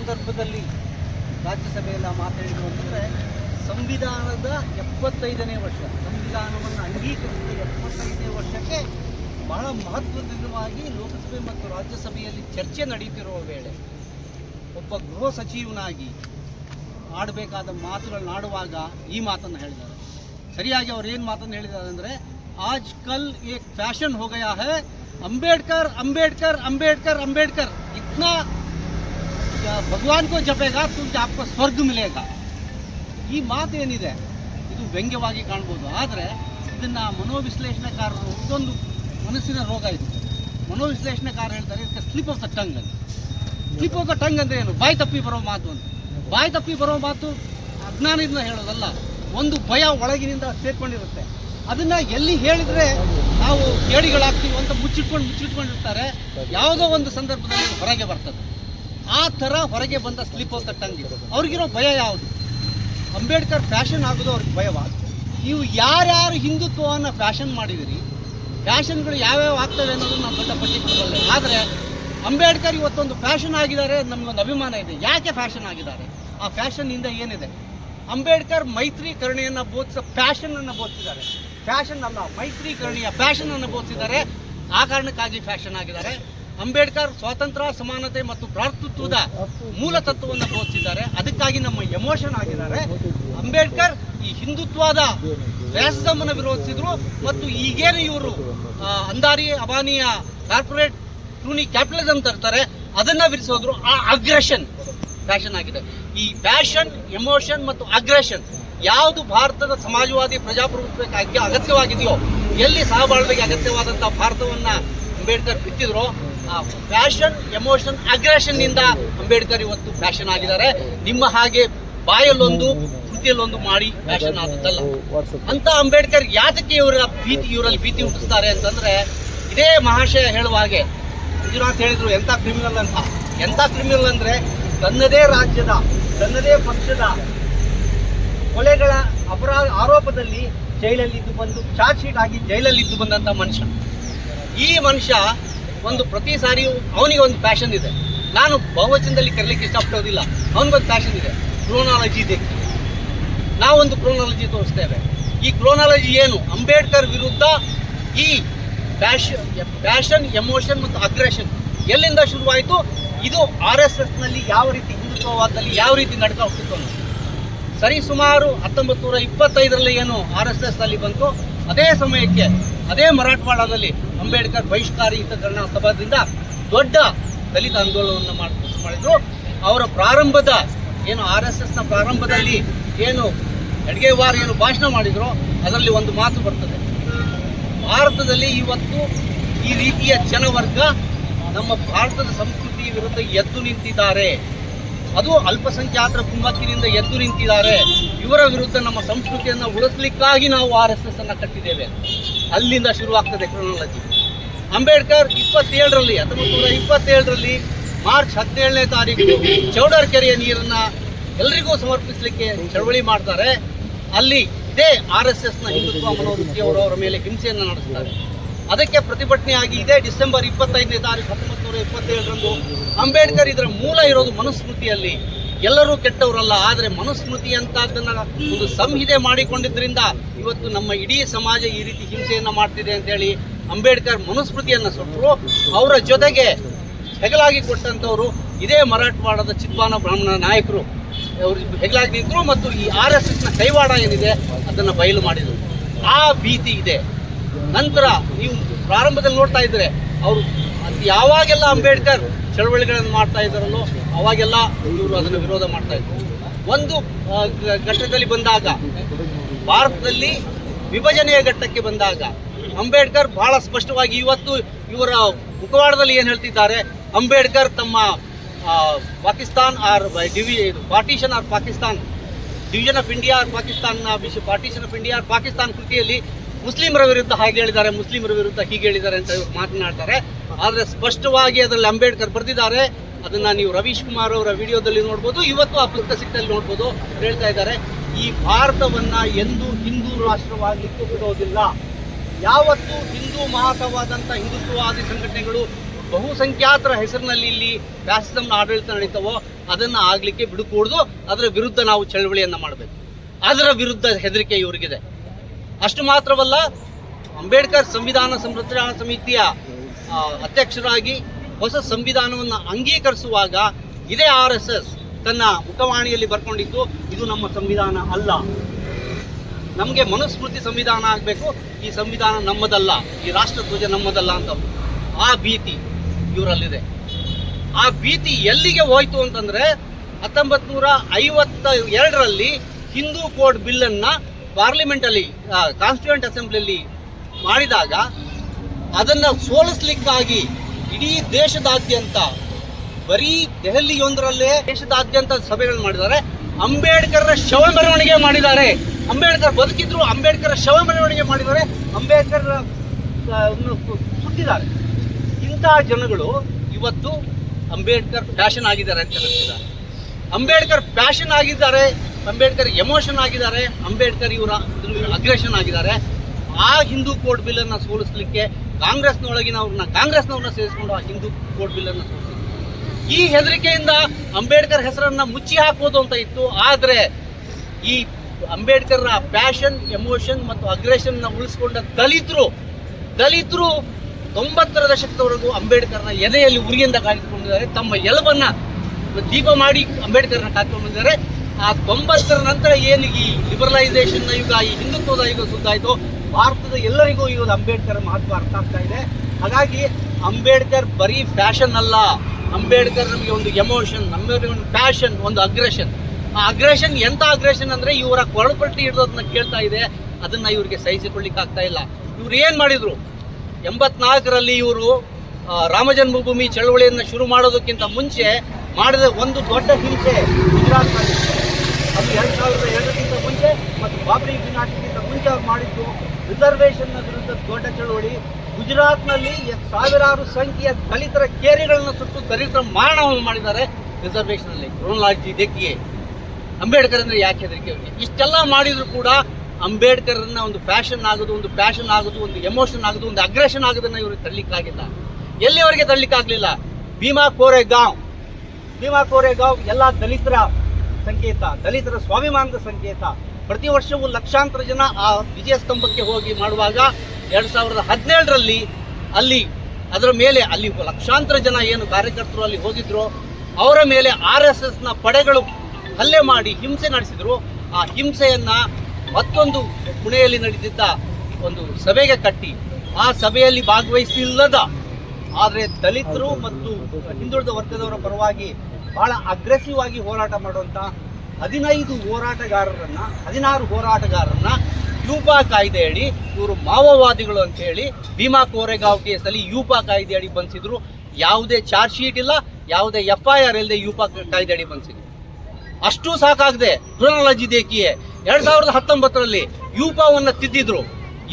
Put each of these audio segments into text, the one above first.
ಸಂದರ್ಭದಲ್ಲಿ ರಾಜ್ಯಸಭೆಯಲ್ಲಿ ಮಾತಾಡಿದ್ರು ಅಂತಂದರೆ ಸಂವಿಧಾನದ ಎಪ್ಪತ್ತೈದನೇ ವರ್ಷ, ಸಂವಿಧಾನವನ್ನು ಅಂಗೀಕರಿಸಿದ ಎಪ್ಪತ್ತೈದನೇ ವರ್ಷಕ್ಕೆ ಬಹಳ ಮಹತ್ವದಿಂದವಾಗಿ ಲೋಕಸಭೆ ಮತ್ತು ರಾಜ್ಯಸಭೆಯಲ್ಲಿ ಚರ್ಚೆ ನಡೆಯುತ್ತಿರುವ ವೇಳೆ ಒಬ್ಬ ಗೃಹ ಸಚಿವನಾಗಿ ಆಡಬೇಕಾದ ಮಾತುಗಳನ್ನ ಆಡುವಾಗ ಈ ಮಾತನ್ನು ಹೇಳಿದ್ದಾರೆ. ಸರಿಯಾಗಿ ಅವ್ರು ಏನು ಮಾತನ್ನು ಹೇಳಿದ್ದಾರೆ ಅಂದರೆ ಆಜ್ ಕಲ್ ಏಕ್ ಫ್ಯಾಷನ್ ಹೋಗಯಾ ಹೇ, ಅಂಬೇಡ್ಕರ್ ಅಂಬೇಡ್ಕರ್ ಅಂಬೇಡ್ಕರ್ ಅಂಬೇಡ್ಕರ್, ಇತ್ನಾ ಭಗವಾನ್ ಕೋ ಜಪೇಗ ತುಂಬ ಜಾಪ್ಕೋ ಸ್ವರ್ಗ ಮಿಲೇಗ. ಈ ಮಾತು ಏನಿದೆ? ಇದು ವ್ಯಂಗ್ಯವಾಗಿ ಕಾಣ್ಬೋದು. ಆದರೆ ಇದನ್ನು ಮನೋವಿಶ್ಲೇಷಣೆಕಾರರು, ಇದೊಂದು ಮನಸ್ಸಿನ ರೋಗ ಇದು. ಮನೋವಿಶ್ಲೇಷಣೆಕಾರ ಹೇಳ್ತಾರೆ, ಇದಕ್ಕೆ ಸ್ಲಿಪ್ ಆಫ್ ದ ಟಂಗ್ ಅಂತ. ಸ್ಲಿಪ್ ಆಫ್ ದ ಟಂಗ್ ಅಂದ್ರೆ ಏನು? ಬಾಯಿ ತಪ್ಪಿ ಬರೋ ಮಾತು ಅಂತ. ಬಾಯಿ ತಪ್ಪಿ ಬರೋ ಮಾತು ಅಜ್ಞಾನದಿಂದ ಹೇಳೋದಲ್ಲ. ಒಂದು ಭಯ ಒಳಗಿನಿಂದ ಸೇರ್ಕೊಂಡಿರುತ್ತೆ. ಅದನ್ನ ಎಲ್ಲಿ ಹೇಳಿದ್ರೆ ನಾವು ಕೇಳಿಗಳಾಗ್ತೀವಿ ಅಂತ ಮುಚ್ಚಿಟ್ಕೊಂಡು ಮುಚ್ಚಿಟ್ಕೊಂಡಿರ್ತಾರೆ. ಯಾವುದೋ ಒಂದು ಸಂದರ್ಭದಲ್ಲಿ ಹೊರಗೆ ಬರ್ತದೆ. ಆ ಥರ ಹೊರಗೆ ಬಂದ ಸ್ಲಿಪ್ ಅಂತ ದ ಟಂಗ್ ಇದು ಅವ್ರಿಗಿರೋ ಭಯ ಯಾವುದು? ಅಂಬೇಡ್ಕರ್ ಫ್ಯಾಷನ್ ಆಗೋದು ಅವ್ರಿಗೆ ಭಯವಾದ ನೀವು ಯಾರ್ಯಾರು ಹಿಂದುತ್ವವನ್ನು ಫ್ಯಾಷನ್ ಮಾಡಿದಿರಿ, ಫ್ಯಾಷನ್ಗಳು ಯಾವ್ಯಾವ ಆಗ್ತವೆ ಅನ್ನೋದು ನಾವು ದೊಡ್ಡ ಪಟ್ಟಿಕೊಳ್ಳಲ್ಲ ಆದರೆ ಅಂಬೇಡ್ಕರ್ ಇವತ್ತೊಂದು ಫ್ಯಾಷನ್ ಆಗಿದ್ದಾರೆ ನಮಗೊಂದು ಅಭಿಮಾನ ಇದೆ. ಯಾಕೆ ಫ್ಯಾಷನ್ ಆಗಿದ್ದಾರೆ? ಆ ಫ್ಯಾಷನ್ನಿಂದ ಏನಿದೆ? ಅಂಬೇಡ್ಕರ್ ಮೈತ್ರೀಕರಣೆಯನ್ನು ಬೋಧಿಸ ಫ್ಯಾಷನ್ ಅನ್ನು ಬೋಧಿಸಿದ್ದಾರೆ. ಫ್ಯಾಷನ್ ಅಲ್ಲ ಮೈತ್ರೀಕರಣೆಯ ಫ್ಯಾಷನ್ ಅನ್ನು ಬೋಧಿಸಿದ್ದಾರೆ. ಆ ಕಾರಣಕ್ಕಾಗಿ ಫ್ಯಾಷನ್ ಆಗಿದ್ದಾರೆ. ಅಂಬೇಡ್ಕರ್ ಸ್ವಾತಂತ್ರ್ಯ, ಸಮಾನತೆ ಮತ್ತು ಭ್ರಾತೃತ್ವದ ಮೂಲ ತತ್ವವನ್ನು ಬೋಧಿಸಿದ್ದಾರೆ. ಅದಕ್ಕಾಗಿ ನಮ್ಮ ಎಮೋಷನ್ ಆಗಿದ್ದಾರೆ. ಅಂಬೇಡ್ಕರ್ ಈ ಹಿಂದುತ್ವದ ವ್ಯಾಸಮನ್ನು ವಿರೋಧಿಸಿದ್ರು ಮತ್ತು ಈಗೇನು ಇವರು ಅಂದಾರಿ ಅಬಾನಿಯ ಕಾರ್ಪೊರೇಟ್ ಟೂನಿ ಕ್ಯಾಪಿಟಲಿಸಮ್ ತರ್ತಾರೆ, ಅದನ್ನ ವಿರಿಸೋದ್ರು ಆ ಅಗ್ರೆಷನ್, ಫ್ಯಾಷನ್ ಆಗಿದೆ. ಈ ಪ್ಯಾಷನ್ ಎಮೋಷನ್ ಮತ್ತು ಅಗ್ರೆಷನ್ ಯಾವುದು ಭಾರತದ ಸಮಾಜವಾದಿ ಪ್ರಜಾಪ್ರಭುತ್ವಕ್ಕೆ ಅಗತ್ಯವಾಗಿದೆಯೋ, ಎಲ್ಲಿ ಸಹಬಾಳ್ವೆಗೆ ಅಗತ್ಯವಾದಂತಹ ಭಾರತವನ್ನ ಅಂಬೇಡ್ಕರ್ ಬಿತ್ತಿದ್ರೋ ಫ್ಯಾಷನ್, ಎಮೋಷನ್ ಅಗ್ರೆಷನ್ನಿಂದ ಅಂಬೇಡ್ಕರ್ ಇವತ್ತು ಫ್ಯಾಷನ್ ಆಗಿದ್ದಾರೆ. ನಿಮ್ಮ ಹಾಗೆ ಬಾಯಲ್ಲೊಂದು, ಕೃತಿಯಲ್ಲೊಂದು ಮಾಡಿ ಫ್ಯಾಷನ್ ಆದದ್ದಲ್ಲ ಅಂತ ಅಂಬೇಡ್ಕರ್ ಯಾತಕ್ಕೆ ಇವರ ಭೀತಿ, ಇವರಲ್ಲಿ ಭೀತಿ ಹುಟ್ಟಿಸ್ತಾರೆ ಅಂತಂದ್ರೆ, ಇದೇ ಮಹಾಶಯ ಹೇಳುವ ಹಾಗೆ, ಮಂಜುನಾಥ್ ಹೇಳಿದ್ರು, ಎಂಥ ಕ್ರಿಮಿನಲ್ ಅಂತ. ಎಂಥ ಕ್ರಿಮಿನಲ್ ಅಂದ್ರೆ, ತನ್ನದೇ ರಾಜ್ಯದ, ತನ್ನದೇ ಪಕ್ಷದ ಕೊಲೆಗಳ ಅಪರಾಧ ಆರೋಪದಲ್ಲಿ ಜೈಲಲ್ಲಿ ಇದ್ದು ಬಂದು ಚಾರ್ಜ್ ಶೀಟ್ ಆಗಿ ಜೈಲಲ್ಲಿದ್ದು ಬಂದಂತ ಮನುಷ್ಯ. ಈ ಮನುಷ್ಯ ಒಂದು ಪ್ರತಿ ಸಾರಿಯೂ ಅವನಿಗೆ ಒಂದು ಫ್ಯಾಷನ್ ಇದೆ. ನಾನು ಬಹುವಚನದಲ್ಲಿ ಕರೀಲಿಕ್ಕೆ ಇಷ್ಟಪಡೋದಿಲ್ಲ. ಅವನಿಗೊಂದು ಫ್ಯಾಷನ್ ಇದೆ. ಕ್ರೋನಾಲಜಿ ಇದೆ. ನಾವೊಂದು ಕ್ರೋನಾಲಜಿ ತೋರಿಸ್ತೇವೆ. ಈ ಕ್ರೋನಾಲಜಿ ಏನು? ಅಂಬೇಡ್ಕರ್ ವಿರುದ್ಧ ಈ ಪ್ಯಾಷನ್ ಪ್ಯಾಷನ್ ಎಮೋಷನ್ ಮತ್ತು ಅಗ್ರೆಷನ್ ಎಲ್ಲಿಂದ ಶುರುವಾಯಿತು? ಇದು ಆರ್ ಎಸ್ ಎಸ್ನಲ್ಲಿ ಯಾವ ರೀತಿ ಹಿಂದುತ್ವವಾದದಲ್ಲಿ ಯಾವ ರೀತಿ ನಡ್ತಾ ಹೋಗ್ತಿತ್ತು ಸರಿ, ಸುಮಾರು ಹತ್ತೊಂಬತ್ತು ನೂರ ಇಪ್ಪತ್ತೈದರಲ್ಲಿ ಏನು ಆರ್ ಎಸ್ ಎಸ್ ಅಲ್ಲಿ ಬಂತು? ಅದೇ ಸಮಯಕ್ಕೆ, ಅದೇ ಮರಾಠವಾಡದಲ್ಲಿ ಅಂಬೇಡ್ಕರ್ ಬಹಿಷ್ಕಾರಿ ಹಿತಕರಣ ಸಭಾದಿಂದ ದೊಡ್ಡ ದಲಿತ ಆಂದೋಲನವನ್ನು ಮಾಡ್- ಮಾಡಿದ್ರು. ಅವರ ಪ್ರಾರಂಭದ ಏನು ಆರ್ ಎಸ್ ಎಸ್ನ ಪ್ರಾರಂಭದಲ್ಲಿ ಏನು ಅಡ್ಗೆವಾರ್ ಏನು ಭಾಷಣ ಮಾಡಿದ್ರು, ಅದರಲ್ಲಿ ಒಂದು ಮಾತು ಬರ್ತದೆ. ಭಾರತದಲ್ಲಿ ಇವತ್ತು ಈ ರೀತಿಯ ಜನವರ್ಗ ನಮ್ಮ ಭಾರತದ ಸಂಸ್ಕೃತಿ ವಿರುದ್ಧ ಎದ್ದು ನಿಂತಿದ್ದಾರೆ. ಅದು ಅಲ್ಪಸಂಖ್ಯಾತರ ಕುಮ್ಮಕ್ಕಿನಿಂದ ಎದ್ದು ನಿಂತಿದ್ದಾರೆ. ಇವರ ವಿರುದ್ಧ ನಮ್ಮ ಸಂಸ್ಕೃತಿಯನ್ನು ಉಳಿಸ್ಲಿಕ್ಕಾಗಿ ನಾವು ಆರ್ ಎಸ್ ಎಸ್ ಅನ್ನ ಕಟ್ಟಿದ್ದೇವೆ. ಅಲ್ಲಿಂದ ಶುರುವಾಗ್ತದೆ ಕ್ರೊನಾಲಜಿ ಅಂಬೇಡ್ಕರ್ ಇಪ್ಪತ್ತೇಳರಲ್ಲಿ ಹತ್ತೊಂಬತ್ತು ನೂರ ಇಪ್ಪತ್ತೇಳರಲ್ಲಿ ಮಾರ್ಚ್ ಹದಿನೇಳನೇ ತಾರೀಕು ಚೌಡರ್ ಕೆರೆಯ ನೀರನ್ನು ಎಲ್ರಿಗೂ ಸಮರ್ಪಿಸಲಿಕ್ಕೆ ಚಳವಳಿ ಮಾಡ್ತಾರೆ. ಅಲ್ಲಿ ಇದೇ ಆರ್ ಎಸ್ ಎಸ್ನ ಹಿಂದುತ್ವ ಅವರ ಮೇಲೆ ಹಿಂಸೆಯನ್ನು ನಡೆಸ್ತಾರೆ. ಅದಕ್ಕೆ ಪ್ರತಿಭಟನೆಯಾಗಿ ಇದೇ ಡಿಸೆಂಬರ್ ಇಪ್ಪತ್ತೈದನೇ ತಾರೀಕು ಹತ್ತೊಂಬತ್ತು ನೂರ ಇಪ್ಪತ್ತೇಳರಂದು ಅಂಬೇಡ್ಕರ್ ಇದರ ಮೂಲ ಇರೋದು ಮನುಸ್ಮೃತಿಯಲ್ಲಿ. ಎಲ್ಲರೂ ಕೆಟ್ಟವರಲ್ಲ, ಆದರೆ ಮನುಸ್ಮೃತಿ ಅಂತದನ್ನ ಒಂದು ಸಂಹಿತೆ ಮಾಡಿಕೊಂಡಿದ್ದರಿಂದ ಇವತ್ತು ನಮ್ಮ ಇಡೀ ಸಮಾಜ ಈ ರೀತಿ ಹಿಂಸೆಯನ್ನು ಮಾಡ್ತಿದೆ ಅಂತೇಳಿ ಅಂಬೇಡ್ಕರ್ ಮನುಸ್ಮೃತಿಯನ್ನು ಸುಟ್ಟರು. ಅವರ ಜೊತೆಗೆ ಹೆಗಲಾಗಿ ಕೊಟ್ಟಂಥವರು, ಇದೇ ಮರಾಠವಾಡದ ಚಿತ್ವಾನ ಬ್ರಾಹ್ಮಣ ನಾಯಕರು. ಅವರು ಹೆಗಲಾಗಿ ನಿಂತರು ಮತ್ತು ಈ ಆರ್ ಎಸ್ ಎಸ್ನ ಕೈವಾಡ ಏನಿದೆ, ಅದನ್ನು ಬಯಲು ಮಾಡಿದರು. ಆ ಭೀತಿ ಇದೆ. ನಂತರ ನೀವು ಪ್ರಾರಂಭದಲ್ಲಿ ನೋಡ್ತಾ ಇದ್ರೆ ಅವರು ಯಾವಾಗೆಲ್ಲ ಅಂಬೇಡ್ಕರ್ ಚಳವಳಿಗಳನ್ನು ಮಾಡ್ತಾ ಇದ್ದಾರಲ್ಲೋ ಅವಾಗೆಲ್ಲ ಇವರು ಅದನ್ನು ವಿರೋಧ ಮಾಡ್ತಾ ಇದ್ರು. ಒಂದು ಘಟ್ಟದಲ್ಲಿ ಬಂದಾಗ, ಭಾರತದಲ್ಲಿ ವಿಭಜನೆಯ ಘಟ್ಟಕ್ಕೆ ಬಂದಾಗ ಅಂಬೇಡ್ಕರ್ ಬಹಳ ಸ್ಪಷ್ಟವಾಗಿ ಇವತ್ತು ಇವರ ಮುಖವಾಡದಲ್ಲಿ ಏನು ಹೇಳ್ತಿದ್ದಾರೆ? ಅಂಬೇಡ್ಕರ್ ತಮ್ಮ Pakistan or D V partition or Pakistan division of India or Pakistan, partition of India or Pakistan ಕೃತಿಯಲ್ಲಿ ಮುಸ್ಲಿಮರ ವಿರುದ್ಧ ಹಾಗೆ ಹೇಳಿದ್ದಾರೆ, ಮುಸ್ಲಿಮರ ವಿರುದ್ಧ ಹೀಗೆ ಹೇಳಿದ್ದಾರೆ ಅಂತ ಮಾತನಾಡ್ತಾರೆ. ಆದರೆ ಸ್ಪಷ್ಟವಾಗಿ ಅದರಲ್ಲಿ ಅಂಬೇಡ್ಕರ್ ಬರೆದಿದ್ದಾರೆ. ಅದನ್ನ ನೀವು ರವೀಶ್ ಕುಮಾರ್ ಅವರ ವಿಡಿಯೋದಲ್ಲಿ ನೋಡ್ಬೋದು, ಇವತ್ತು ಆ ಪುಸ್ತಕ ಸಿಕ್ಕಲ್ಲಿ ನೋಡ್ಬೋದು ಹೇಳ್ತಾ ಇದ್ದಾರೆ. ಈ ಭಾರತವನ್ನ ಎಂದು ಹಿಂದೂ ರಾಷ್ಟ್ರವಾಗಲಿಕ್ಕೆ ಬಿಡೋದಿಲ್ಲ. ಯಾವತ್ತು ಹಿಂದೂ ಮಹಾಸವಾದಂಥ ಹಿಂದುತ್ವವಾದಿ ಸಂಘಟನೆಗಳು ಬಹುಸಂಖ್ಯಾತರ ಹೆಸರಿನಲ್ಲಿ ಇಲ್ಲಿ ಫ್ಯಾಸಿಸಮ್ನ ಆಡಳಿತ ನಡೀತವೋ, ಅದನ್ನ ಆಗಲಿಕ್ಕೆ ಬಿಡಕೂಡ್ದು, ಅದರ ವಿರುದ್ಧ ನಾವು ಚಳವಳಿಯನ್ನು ಮಾಡಬೇಕು. ಅದರ ವಿರುದ್ಧ ಹೆದರಿಕೆ ಇವರಿಗಿದೆ. ಅಷ್ಟು ಮಾತ್ರವಲ್ಲ, ಅಂಬೇಡ್ಕರ್ ಸಂವಿಧಾನ ಸಂರಕ್ಷಣಾ ಸಮಿತಿಯ ಅಧ್ಯಕ್ಷರಾಗಿ ಹೊಸ ಸಂವಿಧಾನವನ್ನು ಅಂಗೀಕರಿಸುವಾಗ ಇದೇ ಆರ್ ಎಸ್ ಎಸ್ ತನ್ನ ಮುಖವಾಣಿಯಲ್ಲಿ ಬರ್ಕೊಂಡಿದ್ದು, ಇದು ನಮ್ಮ ಸಂವಿಧಾನ ಅಲ್ಲ. ನಮಗೆ ಮನುಸ್ಮೃತಿ ಸಂವಿಧಾನ ಆಗಬೇಕು, ಈ ಸಂವಿಧಾನ ನಮ್ಮದಲ್ಲ, ಈ ರಾಷ್ಟ್ರ ಧ್ವಜ ನಮ್ಮದಲ್ಲ ಅಂತ. ಆ ಭೀತಿ ಇವರಲ್ಲಿದೆ. ಆ ಭೀತಿ ಎಲ್ಲಿಗೆ ಹೋಯ್ತು ಅಂತಂದ್ರೆ ಹತ್ತೊಂಬತ್ ನೂರ ಐವತ್ತ ಎರಡರಲ್ಲಿ ಹಿಂದೂ ಕೋಡ್ ಬಿಲ್ಲನ್ನ ಪಾರ್ಲಿಮೆಂಟಲ್ಲಿ ಕಾನ್ಸ್ಟಿಟ್ಯೂಂಟ್ ಅಸೆಂಬ್ಲಿಯಲ್ಲಿ ಮಾಡಿದಾಗ ಅದನ್ನ ಸೋಲಿಸ್ಲಿಕ್ಕಾಗಿ ಇಡೀ ದೇಶದಾದ್ಯಂತ, ಬರೀ ದೆಹಲಿಯೊಂದರಲ್ಲೇ ದೇಶದಾದ್ಯಂತ ಸಭೆಗಳು ಮಾಡಿದ್ದಾರೆ. ಅಂಬೇಡ್ಕರ್ರ ಶವ ಮೆರವಣಿಗೆ ಮಾಡಿದ್ದಾರೆ. ಅಂಬೇಡ್ಕರ್ ಬದುಕಿದ್ರು ಅಂಬೇಡ್ಕರ್ ಶವ ಮೆರವಣಿಗೆ ಮಾಡಿದ್ದಾರೆ. ಅಂಬೇಡ್ಕರ್ ಸುತ್ತಿದ್ದಾರೆ. ಇಂತಹ ಜನಗಳು ಇವತ್ತು ಅಂಬೇಡ್ಕರ್ ಫ್ಯಾಷನ್ ಆಗಿದ್ದಾರೆ ಅಂತ ಹೇಳ್ತಿದ್ದಾರೆ ಅಂಬೇಡ್ಕರ್ ಫ್ಯಾಷನ್ ಆಗಿದ್ದಾರೆ. ಅಂಬೇಡ್ಕರ್ ಎಮೋಷನ್ ಆಗಿದ್ದಾರೆ. ಅಂಬೇಡ್ಕರ್ ಇವರ ಅಗ್ರೆಷನ್ ಆಗಿದ್ದಾರೆ. ಆ ಹಿಂದೂ ಕೋರ್ಟ್ ಬಿಲ್ ಅನ್ನ ಕಾಂಗ್ರೆಸ್ನೊಳಗಿನ ಅವ್ರನ್ನ, ಕಾಂಗ್ರೆಸ್ನವ್ರನ್ನ ಸೇರಿಸ್ಕೊಂಡು ಆ ಹಿಂದೂ ಕೋರ್ಟ್ ಬಿಲ್ ಅನ್ನ ಸೋಲಿಸಿದ್ರು. ಈ ಹೆದರಿಕೆಯಿಂದ ಅಂಬೇಡ್ಕರ್ ಹೆಸರನ್ನ ಮುಚ್ಚಿ ಹಾಕೋದು ಅಂತ ಇತ್ತು. ಆದರೆ ಈ ಅಂಬೇಡ್ಕರ್ ಪ್ಯಾಷನ್ ಎಮೋಷನ್ ಮತ್ತು ಅಗ್ರೆಷನ್ನ ಉಳಿಸ್ಕೊಂಡ ದಲಿತರು ದಲಿತರು ತೊಂಬತ್ತರ ದಶಕದವರೆಗೂ ಅಂಬೇಡ್ಕರ್ನ ಎದೆಯಲ್ಲಿ ಉರಿಯಿಂದ ಕಾಯ್ದುಕೊಂಡಿದ್ದಾರೆ. ತಮ್ಮ ಎಲಬನ್ನ ದೀಪ ಮಾಡಿ ಅಂಬೇಡ್ಕರ್ನ ಕಾಯ್ದುಕೊಂಡಿದ್ದಾರೆ. ಆ ತೊಂಬತ್ತರ ನಂತರ ಏನು ಈ ಲಿಬರಲೈಸೇಷನ್ ಯುಗ, ಈ ಹಿಂದುತ್ವದ ಯುಗ ಸುದ್ದಾಯಿತು, ಭಾರತದ ಎಲ್ಲರಿಗೂ ಇವತ್ತು ಅಂಬೇಡ್ಕರ್ ಮಹತ್ವ ಅರ್ಥ ಆಗ್ತಾ ಇದೆ. ಹಾಗಾಗಿ ಅಂಬೇಡ್ಕರ್ ಬರೀ ಫ್ಯಾಷನ್ ಅಲ್ಲ. ಅಂಬೇಡ್ಕರ್ ನಮಗೆ ಒಂದು ಎಮೋಷನ್ ನಮಗೆ ಒಂದು ಫ್ಯಾಷನ್ ಒಂದು ಅಗ್ರೆಷನ್ ಆ ಅಗ್ರೆಷನ್ ಎಂತ ಅಗ್ರೆಷನ್ ಅಂದ್ರೆ ಇವರ ಕೊರಳುಪಟ್ಟಿ ಹಿಡಿದೋದನ್ನ ಕೇಳ್ತಾ ಇದೆ. ಅದನ್ನ ಇವರಿಗೆ ಸಹಿಸಿಕೊಳ್ಳಿಕ್ಕೆ ಆಗ್ತಾ ಇಲ್ಲ. ಇವ್ರು ಏನು ಮಾಡಿದ್ರು? ಎಂಬತ್ನಾಲ್ಕರಲ್ಲಿ ಇವರು ರಾಮ ಜನ್ಮಭೂಮಿ ಚಳವಳಿಯನ್ನು ಶುರು ಮಾಡೋದಕ್ಕಿಂತ ಮುಂಚೆ ಮಾಡಿದ ಒಂದು ದೊಡ್ಡ ಹಿಂಸೆ ಗುಜರಾತ್ನಲ್ಲಿ. ಅದು ಎರಡು ಸಾವಿರದ ಎರಡಕ್ಕಿಂತ ಮುಂಚೆ ಮತ್ತು ಬಾಬರಿ ಗಿನಾಟಕ್ಕಿಂತ ಮುಂಚೆ ಅವ್ರು ಮಾಡಿದ್ದು ರಿಸರ್ವೇಷನ್ನ ವಿರುದ್ಧ ದೊಡ್ಡ ಚಳವಳಿ. ಗುಜರಾತ್ನಲ್ಲಿ ಸಾವಿರಾರು ಸಂಖ್ಯೆಯ ದಲಿತರ ಕೇರಿಗಳನ್ನು ಸುಟ್ಟು ದಲಿತರ ಮಾರಣವನ್ನು ಮಾಡಿದ್ದಾರೆ ರಿಸರ್ವೇಷನ್ ಅಲ್ಲಿ ದೇಕಿಗೆ ಅಂಬೇಡ್ಕರ್ ಅಂದರೆ ಯಾಕೆ ಹೆದರಿಕೆ ಇಷ್ಟೆಲ್ಲ ಮಾಡಿದರೂ ಕೂಡ ಅಂಬೇಡ್ಕರನ್ನ ಒಂದು ಫ್ಯಾಷನ್ ಆಗೋದು, ಒಂದು ಫ್ಯಾಷನ್ ಆಗೋದು, ಒಂದು ಎಮೋಷನ್ ಆಗೋದು, ಒಂದು ಅಗ್ರೆಷನ್ ಆಗೋದನ್ನ ಇವರು ತಳ್ಳಿಕ್ಕಾಗಿಲ್ಲ ಎಲ್ಲಿವರೆಗೆ ತಳ್ಳಿಕ್ಕಾಗಲಿಲ್ಲ ಭೀಮಾ ಕೋರೆಗಾಂವ್. ಭೀಮಾ ಕೋರೆಗಾಂವ್ ಎಲ್ಲ ದಲಿತರ ಸಂಕೇತ ದಲಿತರ ಸ್ವಾಭಿಮಾನದ ಸಂಕೇತ. ಪ್ರತಿ ವರ್ಷವೂ ಲಕ್ಷಾಂತರ ಜನ ಆ ವಿಜಯ ಸ್ತಂಭಕ್ಕೆ ಹೋಗಿ ಮಾಡುವಾಗ ಎರಡು ಸಾವಿರದ ಹದಿನೇಳರಲ್ಲಿ ಅಲ್ಲಿ ಅದರ ಮೇಲೆ ಅಲ್ಲಿ ಲಕ್ಷಾಂತರ ಜನ ಏನು ಕಾರ್ಯಕರ್ತರು ಅಲ್ಲಿ ಹೋಗಿದ್ರು ಅವರ ಮೇಲೆ ಆರ್ ಎಸ್ ಎಸ್ನ ನ ಪಡೆಗಳು ಹಲ್ಲೆ ಮಾಡಿ ಹಿಂಸೆ ನಡೆಸಿದರು. ಆ ಹಿಂಸೆಯನ್ನು ಮತ್ತೊಂದು ಪುಣೆಯಲ್ಲಿ ನಡೆದಿದ್ದ ಒಂದು ಸಭೆಗೆ ಕಟ್ಟಿ. ಆ ಸಭೆಯಲ್ಲಿ ಭಾಗವಹಿಸಿಲ್ಲದ ಆದರೆ ದಲಿತರು ಮತ್ತು ಹಿಂದುಳಿದ ವರ್ಗದವರ ಪರವಾಗಿ ಬಹಳ ಅಗ್ರೆಸಿವ್ ಆಗಿ ಹೋರಾಟ ಮಾಡುವಂಥ ಹದಿನೈದು ಹೋರಾಟಗಾರರನ್ನ, ಹದಿನಾರು ಹೋರಾಟಗಾರರನ್ನ ಯೂಪಾ ಕಾಯ್ದೆ ಅಡಿ ಇವರು ಮಾವೋವಾದಿಗಳು ಅಂತ ಹೇಳಿ ಭೀಮಾ ಕೋರೆಗಾಂವ್ ಕೇಸಲ್ಲಿ ಯೂಪಾ ಕಾಯ್ದೆ ಅಡಿ ಬಂಧಿಸಿದ್ರು ಯಾವುದೇ ಚಾರ್ಜ್ ಶೀಟ್ ಇಲ್ಲ, ಯಾವುದೇ ಎಫ್ ಐ ಆರ್ ಇಲ್ಲದೆ ಯೂಪಾ ಕಾಯ್ದೆ ಅಡಿ ಬಂಧಿಸಿದ್ರು ಅಷ್ಟು ಸಾಕಾಗದೆ. ಕ್ರೊನಾಲಜಿ ದೇಕಿಯೇ, ಎರಡ್ ಸಾವಿರದ ಹತ್ತೊಂಬತ್ತರಲ್ಲಿ ಯೂಪಾವನ್ನ ತಿದ್ದಿದ್ರು.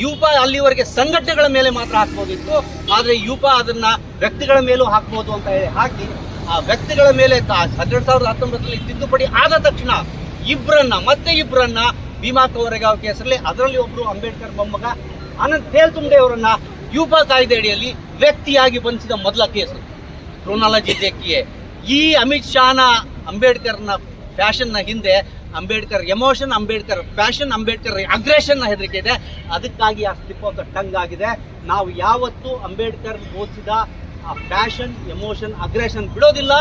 ಯೂಪಾ ಅಲ್ಲಿವರೆಗೆ ಸಂಘಟನೆಗಳ ಮೇಲೆ ಮಾತ್ರ ಹಾಕ್ಬೋದಿತ್ತು. ಆದರೆ ಯೂಪಾ ಅದನ್ನ ವ್ಯಕ್ತಿಗಳ ಮೇಲೂ ಹಾಕ್ಬೋದು ಅಂತ ಹೇಳಿ ಹಾಕಿ ಆ ವ್ಯಕ್ತಿಗಳ ಮೇಲೆ ಹದಿನೆಂಟು ಸಾವಿರದ ಹತ್ತೊಂಬತ್ತರಲ್ಲಿ ತಿದ್ದುಪಡಿ ಆದ ತಕ್ಷಣ ಇಬ್ಬರನ್ನ ಮತ್ತೆ ಇಬ್ಬರನ್ನ ಭೀಮಾ ಕೋರೆಗಾಂವ್ ಕೇಸರಲ್ಲಿ ಅದರಲ್ಲಿ ಒಬ್ಬರು ಅಂಬೇಡ್ಕರ್ ಮೊಮ್ಮಗ ಅನಂತ್ ತೇಲ್ತುಂಬೆ ಅವರನ್ನ ಯೂಪ ಕಾಯ್ದೆ ಅಡಿಯಲ್ಲಿ ವ್ಯಕ್ತಿಯಾಗಿ ಬಂಧಿಸಿದ ಮೊದಲ ಕೇಸು. ಕ್ರೋನಾಲಜಿ ದೇಕಿಯೇ ಈ ಅಮಿತ್ ಶಾನ ಅಂಬೇಡ್ಕರ್ನ ಫ್ಯಾಷನ್ನ ಹಿಂದೆ ಅಂಬೇಡ್ಕರ್ ಎಮೋಷನ್, ಅಂಬೇಡ್ಕರ್ ಫ್ಯಾಷನ್, ಅಂಬೇಡ್ಕರ್ ಅಗ್ರೆಷನ್ನ ಹೆದರಿಕೆ ಇದೆ. ಅದಕ್ಕಾಗಿ ಆ ಸ್ಲಿಪ್ ಆಫ್ ಟಂಗ್ ಆಗಿದೆ. ನಾವು ಯಾವತ್ತು ಅಂಬೇಡ್ಕರ್ ಬೋಧಿಸಿದ ಆ ಪ್ಯಾಷನ್ ಎಮೋಷನ್ ಅಗ್ರೆಷನ್ ಬಿಡೋದಿಲ್ಲ.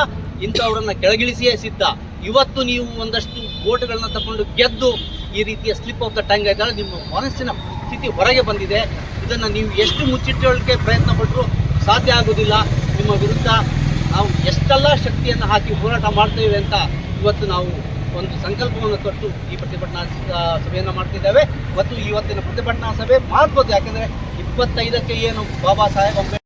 ಇಂಥವ್ರನ್ನ ಕೆಳಗಿಳಿಸಿಯೇ ಸಿದ್ಧ. ಇವತ್ತು ನೀವು ಒಂದಷ್ಟು ಓಟ್ಗಳನ್ನ ತಗೊಂಡು ಗೆದ್ದು ಈ ರೀತಿಯ ಸ್ಲಿಪ್ ಆಫ್ ದ ಟಂಗ್ ಆಯ್ತಲ್ಲ ನಿಮ್ಮ ಮನಸ್ಸಿನ ಸ್ಥಿತಿ ಹೊರಗೆ ಬಂದಿದೆ. ಇದನ್ನು ನೀವು ಎಷ್ಟು ಮುಚ್ಚಿಟ್ಟೋಳಕ್ಕೆ ಪ್ರಯತ್ನ ಪಟ್ಟರು ಸಾಧ್ಯ ಆಗೋದಿಲ್ಲ. ನಿಮ್ಮ ವಿರುದ್ಧ ನಾವು ಎಷ್ಟೆಲ್ಲ ಶಕ್ತಿಯನ್ನು ಹಾಕಿ ಹೋರಾಟ ಮಾಡ್ತೇವೆ ಅಂತ ಇವತ್ತು ನಾವು ಒಂದು ಸಂಕಲ್ಪವನ್ನು ಕೊಟ್ಟು ಈ ಪ್ರತಿಭಟನಾ ಸಭೆಯನ್ನು ಮಾಡ್ತಿದ್ದೇವೆ. ಮತ್ತು ಇವತ್ತಿನ ಪ್ರತಿಭಟನಾ ಸಭೆ ಮಾಡ್ಬೋದು. ಯಾಕೆಂದರೆ ಇಪ್ಪತ್ತೈದಕ್ಕೆ ಏನು ಬಾಬಾ ಸಾಹೇಬ್ ಅಂಬೇಡ್ಕರ್